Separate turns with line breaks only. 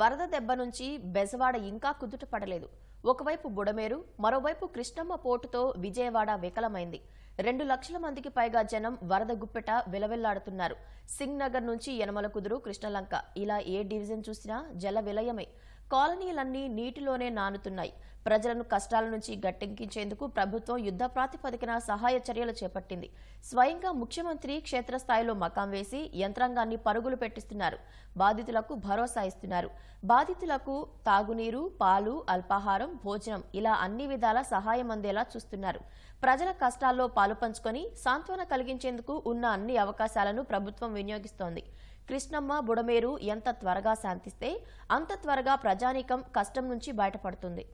వరద దెబ్బ నుంచి బెజవాడ ఇంకా కుదుట పడలేదు. ఒకవైపు బుడమేరు మరోవైపు కృష్ణమ్మ పోటుతో విజయవాడ వికలమైంది. రెండు లక్షల మందికి పైగా జనం వరద గుప్పెట విలవిల్లాడుతున్నారు. సింగ్ నగర్ నుంచి యనమల కుదురు కృష్ణలంక. ఇలా ఏ డివిజన్ చూసినా జల విలయమే. కాలనీలన్నీ నీటిలోనే నానుతున్నాయి. ప్రజలను కష్టాల నుంచి గట్టెక్కించేందుకు ప్రభుత్వం యుద్ధ ప్రాతిపదికన సహాయ చర్యలు చేపట్టింది. స్వయంగా ముఖ్యమంత్రి క్షేత్రస్థాయిలో మకాం వేసి యంత్రాంగాన్ని పరుగులు పెట్టిస్తున్నారు. బాధితులకు భరోసా ఇస్తున్నారు. బాధితులకు తాగునీరు పాలు అల్పాహారం భోజనం ఇలా అన్ని విధాల సహాయం అందేలా చూస్తున్నారు. ప్రజల కష్టాల్లో పాలు పంచుకొని సాంత్వన కలిగించేందుకు ఉన్న అన్ని అవకాశాలను ప్రభుత్వం వినియోగిస్తోంది. కృష్ణమ్మ బుడమేరు ఎంత త్వరగా శాంతిస్తే అంత త్వరగా ప్రజానీకం కష్టం నుంచి బయటపడుతుంది.